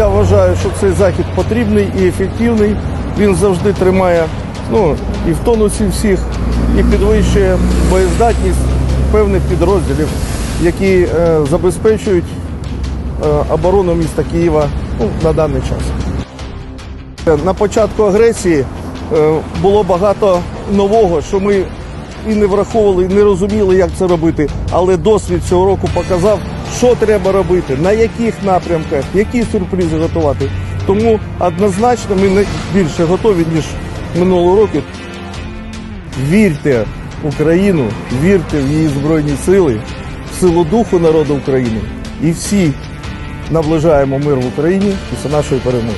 вважаю, що цей захід потрібний і ефективний. Він завжди тримає ну, і в тонусі всіх, і підвищує боєздатність певних підрозділів, які е, забезпечують е, оборону міста Києва ну, на даний час. На початку агресії е, було багато нового, що ми і не враховували, і не розуміли, як це робити. Але досвід цього року показав, що треба робити, на яких напрямках, які сюрпризи готувати. Тому однозначно ми більше готові, ніж минулого року. Вірте в Україну, вірте в її збройні сили, в силу духу народу України. І всі наближаємо мир в Україні після нашої перемоги.